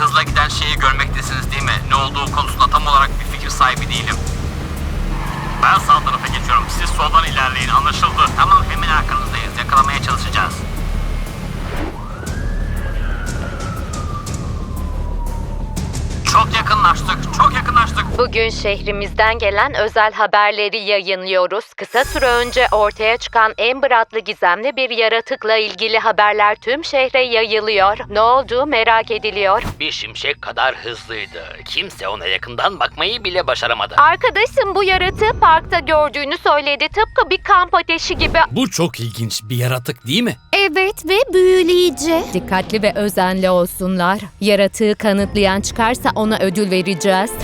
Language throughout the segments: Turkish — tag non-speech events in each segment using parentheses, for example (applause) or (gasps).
hızla giden şeyi görmektesiniz değil mi? Ne olduğu konusunda tam olarak bir fikir sahibi değilim. Ben sağ tarafa geçiyorum. Siz soldan ilerleyin. Anlaşıldı. Tamam hemen arkanızdayız. Yakalamaya çalışacağız. Çok yakınlaştık. Çok yakınlaştık. Bugün şehrimizden gelen özel haberleri yayınlıyoruz. Kısa süre önce ortaya çıkan Amber adlı gizemli bir yaratıkla ilgili haberler tüm şehre yayılıyor. Ne olduğu merak ediliyor. Bir şimşek kadar hızlıydı. Kimse ona yakından bakmayı bile başaramadı. Arkadaşım bu yaratığı parkta gördüğünü söyledi. Tıpkı bir kamp ateşi gibi. Bu çok ilginç bir yaratık değil mi? Evet ve büyüleyici. Dikkatli ve özenli olsunlar. Yaratığı kanıtlayan çıkarsa ona ödül vereceğiz. (gasps)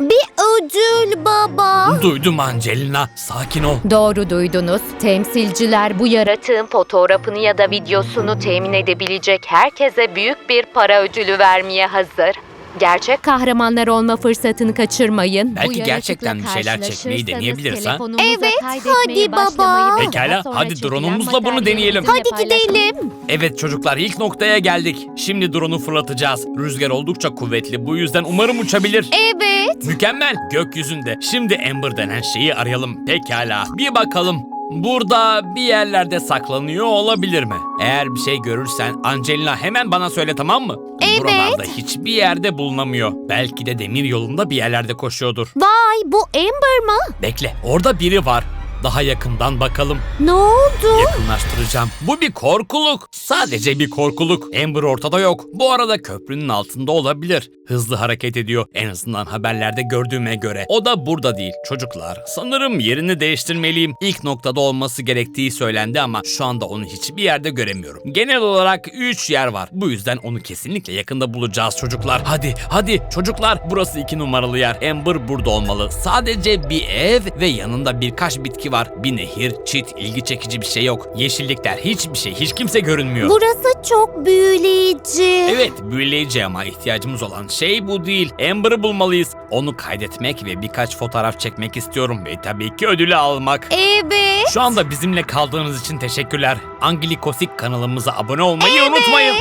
Bir ödül baba. Duydum Angelina. Sakin ol. Doğru duydunuz. Temsilciler bu Yaratığın fotoğrafını ya da videosunu temin edebilecek herkese büyük bir para ödülü vermeye hazır. Gerçek kahramanlar olma fırsatını kaçırmayın. Belki gerçekten bir şeyler çekmeyi deneyebiliriz, ha? Evet, hadi baba. Pekala, hadi drone'umuzla bunu deneyelim. Hadi gidelim. Evet çocuklar ilk noktaya geldik. Şimdi drone'u fırlatacağız. Rüzgar oldukça kuvvetli. Bu yüzden umarım uçabilir. Evet. Mükemmel. Gökyüzünde. Şimdi Amber denen şeyi arayalım. Pekala. Bir bakalım. Burada bir yerlerde saklanıyor olabilir mi? Eğer bir şey görürsen Angelina hemen bana söyle tamam mı? Evet. Buralarda hiçbir yerde bulunamıyor. Belki de demir yolunda bir yerlerde koşuyordur. Vay bu Amber mı? Bekle orada biri var. Daha yakından bakalım. Ne oldu? Yakınlaştıracağım. Bu bir korkuluk. Sadece bir korkuluk. Amber ortada yok. Bu arada köprünün altında olabilir. Hızlı hareket ediyor. En azından haberlerde gördüğüme göre. O da burada değil. Çocuklar, sanırım yerini değiştirmeliyim. İlk noktada olması gerektiği söylendi ama şu anda onu hiçbir yerde göremiyorum. Genel olarak 3 yer var. Bu yüzden onu kesinlikle yakında bulacağız çocuklar. Hadi, hadi çocuklar. Burası 2 numaralı yer. Amber burada olmalı. Sadece bir ev ve yanında birkaç bitki var. Bir nehir, çit, ilgi çekici bir şey yok. Yeşillikler, hiçbir şey, hiç kimse görünmüyor. Burası çok büyüleyici. Evet, büyüleyici ama ihtiyacımız olan şey bu değil. Amber'ı bulmalıyız. Onu kaydetmek ve birkaç fotoğraf çekmek istiyorum ve tabii ki ödülü almak. Evet. Şu anda bizimle kaldığınız için teşekkürler. Anglikosik kanalımıza abone olmayı unutmayın.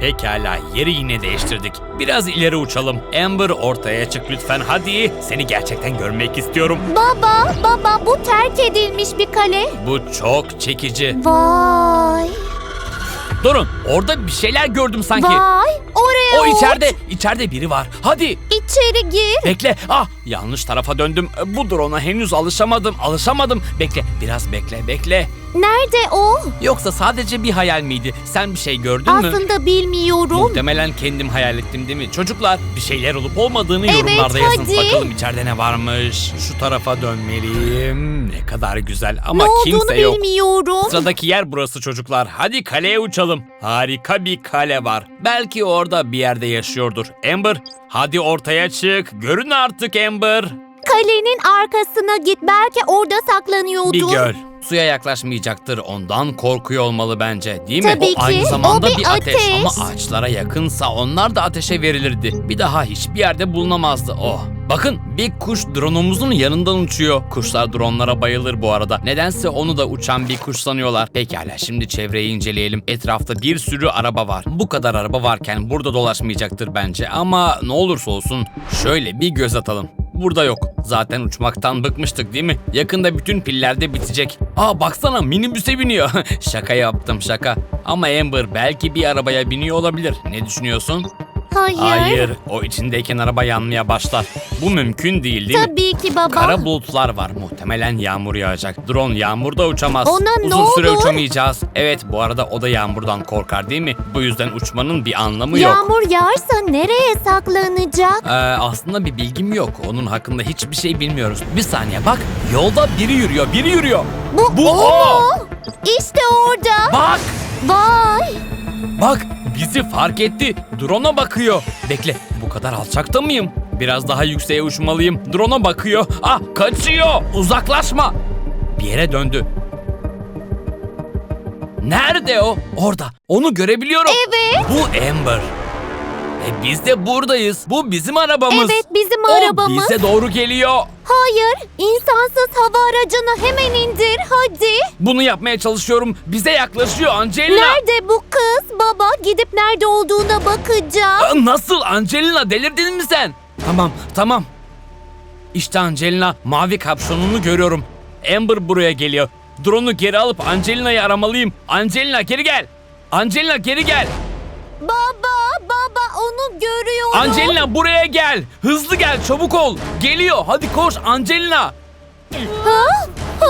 Pekala, yeri yine değiştirdik. Biraz ileri uçalım. Amber ortaya çık lütfen hadi. Seni gerçekten görmek istiyorum. Baba, baba bu terk edilmiş bir kale. Bu çok çekici. Vay. Durun, orada bir şeyler gördüm sanki. Vay. Oraya O uç. içeride, içeride biri var. Hadi. İçeri gir. Bekle. Ah yanlış tarafa döndüm. Bu drone'a henüz alışamadım. Alışamadım. Bekle. Biraz bekle. Bekle. Nerede o? Yoksa sadece bir hayal miydi? Sen bir şey gördün mü? Aslında bilmiyorum. Muhtemelen kendim hayal ettim değil mi? Çocuklar bir şeyler olup olmadığını Evet, yorumlarda yazın. hadi. Bakalım içeride ne varmış. Şu tarafa dönmeliyim. Ne kadar güzel ama ne olduğunu kimse yok. bilmiyorum. Sıradaki yer burası çocuklar. Hadi kaleye uçalım. Harika bir kale var. Belki orada bir yerde yaşıyordur. Amber, hadi ortaya çık. Görün artık Amber. Kalenin arkasına git. Belki orada saklanıyordur. Bir göl. Suya yaklaşmayacaktır. Ondan korkuyor olmalı bence. Değil mi? Tabii o aynı ki. zamanda O bir ateş. ateş. Ama ağaçlara yakınsa onlar da ateşe verilirdi. Bir daha hiçbir yerde bulunamazdı. Oh. Bakın bir kuş drone'umuzun yanından uçuyor. Kuşlar dronlara bayılır bu arada. Nedense onu da uçan bir kuş sanıyorlar. Pekala şimdi çevreyi inceleyelim. Etrafta bir sürü araba var. Bu kadar araba varken burada dolaşmayacaktır bence. Ama ne olursa olsun şöyle bir göz atalım. Burada yok. Zaten uçmaktan bıkmıştık değil mi? Yakında bütün piller de bitecek. Aa baksana minibüse biniyor. (laughs) şaka yaptım şaka. Ama Amber belki bir arabaya biniyor olabilir. Ne düşünüyorsun? Hayır. Hayır. O içindeyken araba yanmaya başlar. Bu mümkün değil değil mi? Tabii ki baba. Kara bulutlar var. Muhtemelen yağmur yağacak. Drone yağmurda uçamaz. Ona ne Uzun süre olur? uçamayacağız. Evet bu arada o da yağmurdan korkar değil mi? Bu yüzden uçmanın bir anlamı yok. Yağmur yağarsa nereye saklanacak? Ee, aslında bir bilgim yok. Onun hakkında hiçbir şey bilmiyoruz. Bir saniye bak. Yolda biri yürüyor. Biri yürüyor. Bu, Bu o o. mu? İşte orada. Bak. Vay. Bak. Bizi fark etti. Drone'a bakıyor. Bekle. Bu kadar alçakta mıyım? Biraz daha yükseğe uçmalıyım. Drone'a bakıyor. Ah kaçıyor. Uzaklaşma. Bir yere döndü. Nerede o? Orada. Onu görebiliyorum. Evet. Bu Amber. E biz de buradayız. Bu bizim arabamız. Evet bizim O arabamız. bize doğru geliyor. Hayır insansız hava aracını hemen indir hadi. Bunu yapmaya çalışıyorum. Bize yaklaşıyor Angelina. Nerede bu kız baba? Gidip nerede olduğuna bakacağım. Aa, Nasıl Angelina delirdin mi sen? Tamam tamam. İşte Angelina mavi kapşonunu görüyorum. Amber buraya geliyor. Drone'u geri alıp Angelina'yı aramalıyım. Angelina geri gel. Angelina geri gel. Baba baba görüyorum. Angelina buraya gel. Hızlı gel çabuk ol. Geliyor hadi koş Angelina. Ha? Ha?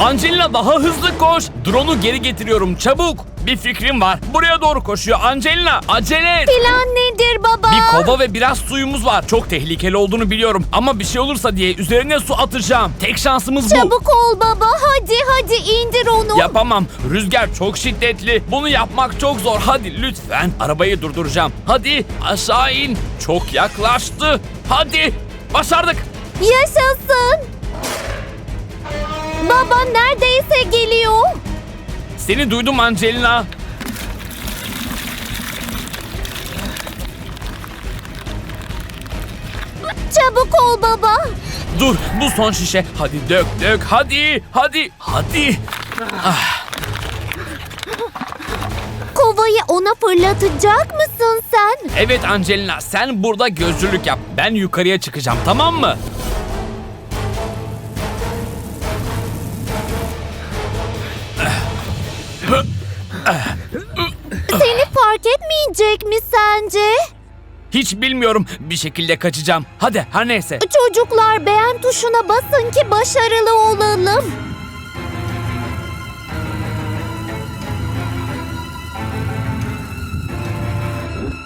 Angelina daha hızlı koş. Drone'u geri getiriyorum çabuk. Bir fikrim var. Buraya doğru koşuyor Angelina. Acele et. Plan nedir baba? Bir kova ve biraz suyumuz var. Çok tehlikeli olduğunu biliyorum. Ama bir şey olursa diye üzerine su atacağım. Tek şansımız bu. Çabuk ol baba hadi hadi indir onu. Yapamam. Rüzgar çok şiddetli. Bunu yapmak çok zor. Hadi lütfen. Arabayı durduracağım. Hadi aşağı in. Çok yaklaştı. Hadi. Başardık. Yaşasın. Baba neredeyse geliyor. Seni duydum Angelina. Çabuk ol baba. Dur bu son şişe. Hadi dök dök. Hadi. Hadi. Hadi. Kovayı ona fırlatacak mısın sen? Evet Angelina sen burada gözcülük yap. Ben yukarıya çıkacağım tamam mı? Fark etmeyecek mi sence? Hiç bilmiyorum. Bir şekilde kaçacağım. Hadi her neyse. Çocuklar beğen tuşuna basın ki başarılı olalım.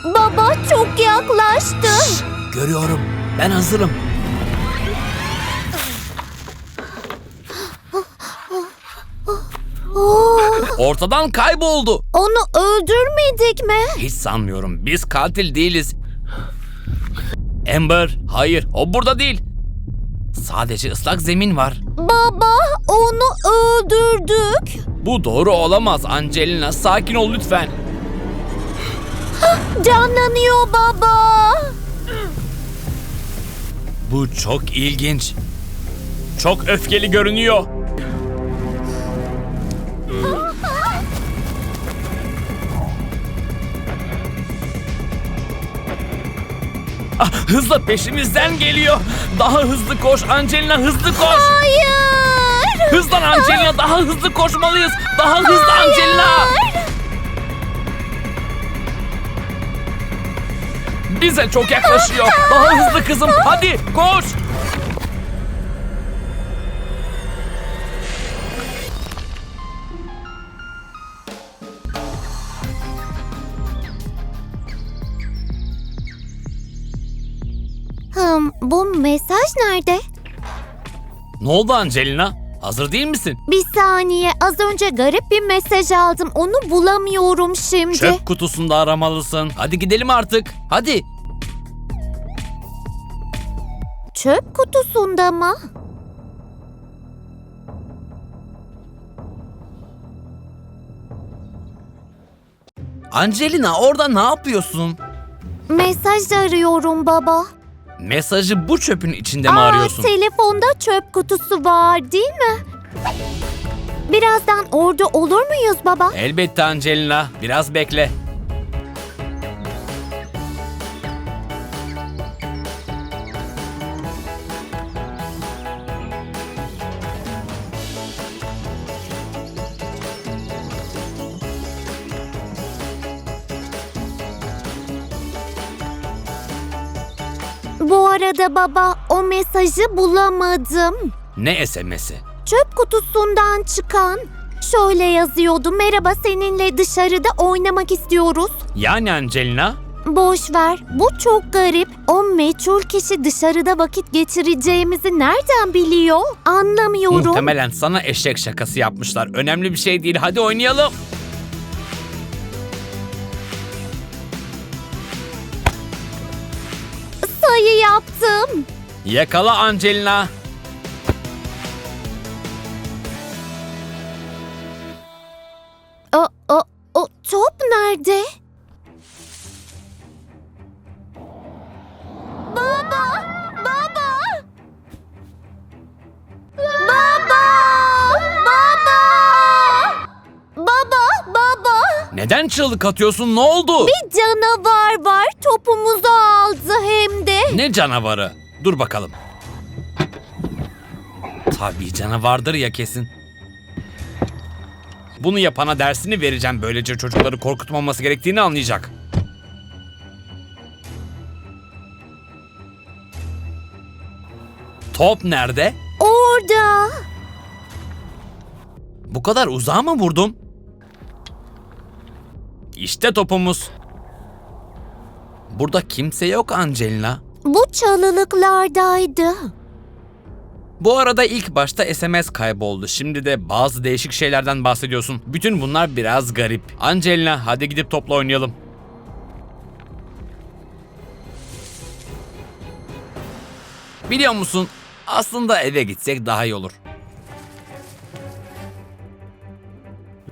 Baba çok yaklaştı. Görüyorum. Ben hazırım. Oo, Ortadan kayboldu. onu öldürmedik mi? Hiç sanmıyorum. Biz katil değiliz. Amber, hayır o burada değil. Sadece ıslak zemin var. Baba onu öldürdük. Bu doğru olamaz Angelina. Sakin ol lütfen. Canlanıyor baba. Bu çok ilginç. Çok öfkeli görünüyor. Ah, hızla peşimizden geliyor. Daha hızlı koş Angelina hızlı koş. Hayır. Hızlan Angelina daha hızlı koşmalıyız. Daha hızlı Angelina. Bize çok yaklaşıyor. Daha hızlı kızım. Hadi koş. Hım, bu mesaj nerede? Ne oldu Angelina? Hazır değil misin? Bir saniye az önce garip bir mesaj aldım onu bulamıyorum şimdi. Çöp kutusunda aramalısın. Hadi gidelim artık. Hadi. Çöp kutusunda mı? Angelina orada ne yapıyorsun? Mesaj arıyorum baba. Mesajı bu çöpün içinde mi Aa, arıyorsun? telefonda çöp kutusu var değil mi? Birazdan orada olur muyuz baba? Elbette Angelina. Biraz bekle. Bu arada baba o mesajı bulamadım. Ne SMS'i? Çöp kutusundan çıkan. Şöyle yazıyordu. Merhaba seninle dışarıda oynamak istiyoruz. Yani Angelina? Boş ver. Bu çok garip. O meçhul kişi dışarıda vakit geçireceğimizi nereden biliyor? Anlamıyorum. Muhtemelen sana eşek şakası yapmışlar. Önemli bir şey değil. Hadi oynayalım. Yaptım. Yakala Angelina. Çığlık atıyorsun? Ne oldu? Bir canavar var. Topumuzu aldı hem de. Ne canavarı? Dur bakalım. Tabii canavardır ya kesin. Bunu yapana dersini vereceğim. Böylece çocukları korkutmaması gerektiğini anlayacak. Top nerede? Orada. Bu kadar uzağa mı vurdum? İşte topumuz. Burada kimse yok Angelina. Bu çalılıklardaydı. Bu arada ilk başta SMS kayboldu. Şimdi de bazı değişik şeylerden bahsediyorsun. Bütün bunlar biraz garip. Angelina hadi gidip topla oynayalım. Biliyor musun? Aslında eve gitsek daha iyi olur.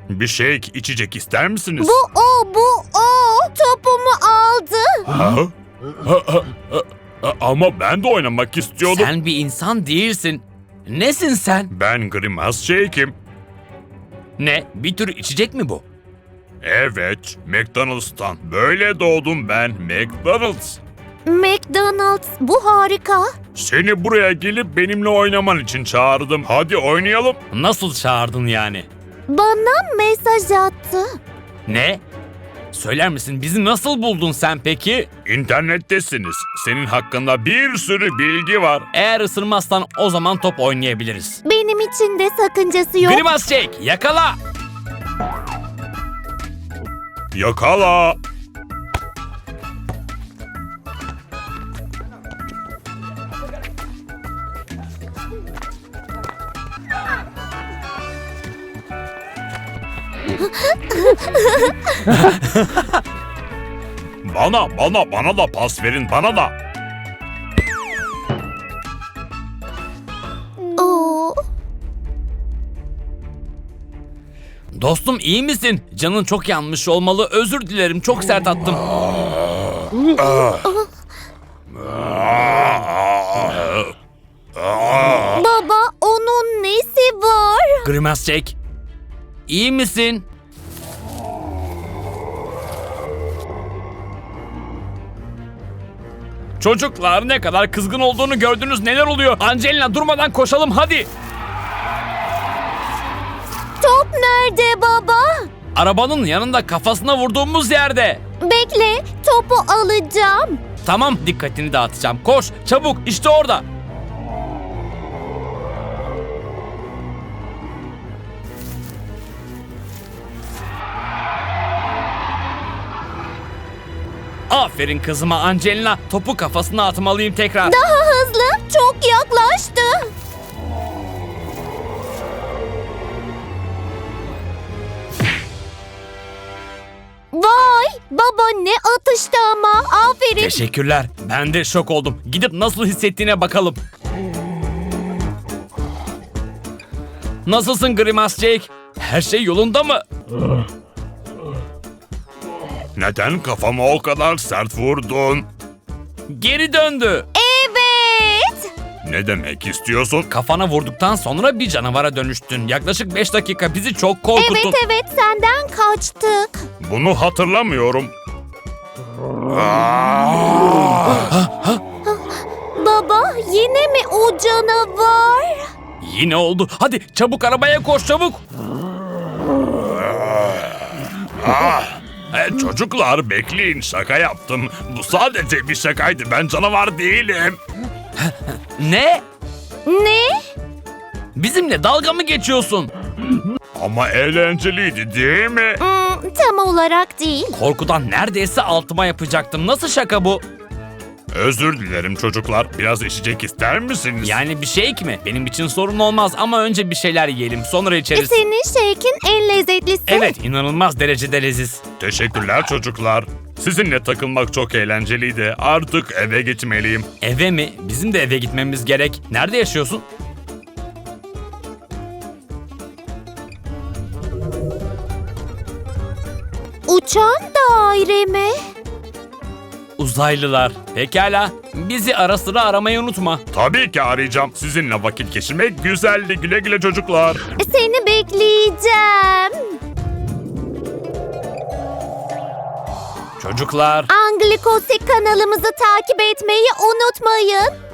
Bir şey içecek ister misiniz? Bu o, bu o. Topumu aldı. Ha? Ha, ha, ha, ha, Ama ben de oynamak istiyordum. Sen bir insan değilsin. Nesin sen? Ben Grimace Shake'im. Ne? Bir tür içecek mi bu? Evet, McDonald's'tan. Böyle doğdum ben, McDonald's. McDonald's bu harika. Seni buraya gelip benimle oynaman için çağırdım. Hadi oynayalım. Nasıl çağırdın yani? Bana mesaj attı. Ne? Söyler misin bizi nasıl buldun sen peki? İnternettesiniz. Senin hakkında bir sürü bilgi var. Eğer ısırmazsan o zaman top oynayabiliriz. Benim için de sakıncası yok. Grimace Shake yakala. Yakala. Bana, bana, bana da pas verin, bana da. Oo, Dostum iyi misin? Canın çok yanmış olmalı. Özür dilerim çok sert attım. baba onun nesi var? Grimace Shake. İyi misin? Çocuklar ne kadar kızgın olduğunu gördünüz neler oluyor? Angelina durmadan koşalım hadi. Top nerede baba? Arabanın yanında kafasına vurduğumuz yerde. Bekle topu alacağım. Tamam dikkatini dağıtacağım. Koş çabuk işte orada. Aferin kızıma Angelina. Topu kafasına atmalıyım tekrar. Daha hızlı çok yaklaştı. Vay baba ne atıştı ama aferin. Teşekkürler. Ben de şok oldum. Gidip nasıl hissettiğine bakalım. Nasılsın Grimace Jake? Her şey yolunda mı? Neden kafama o kadar sert vurdun? Geri döndü. Evet. Ne demek istiyorsun? Kafana vurduktan sonra bir canavara dönüştün. Yaklaşık 5 dakika bizi çok korkuttun. Evet evet senden kaçtık. Bunu hatırlamıyorum. Baba yine mi o canavar? Yine oldu. Hadi çabuk arabaya koş çabuk. E, çocuklar bekleyin şaka yaptım. Bu sadece bir şakaydı ben canavar değilim. Ne? Ne? Bizimle dalga mı geçiyorsun? Ama eğlenceliydi değil mi? Hmm, tam olarak değil. Korkudan neredeyse altıma yapacaktım. Nasıl şaka bu? Özür dilerim çocuklar. Biraz içecek ister misiniz? Yani bir şey mi? Benim için sorun olmaz ama önce bir şeyler yiyelim sonra içeriz. Senin shake'in en lezzetlisi. Evet inanılmaz derecede leziz. Teşekkürler çocuklar. Sizinle takılmak çok eğlenceliydi. Artık eve gitmeliyim. Eve mi? Bizim de eve gitmemiz gerek. Nerede yaşıyorsun? Uçan daire mi? Uzaylılar. Pekala. Bizi ara sıra aramayı unutma. Tabii ki arayacağım. Sizinle vakit geçirmek güzeldi. Güle güle çocuklar. Seni bekleyeceğim. Çocuklar. Anglikosik kanalımızı takip etmeyi unutmayın.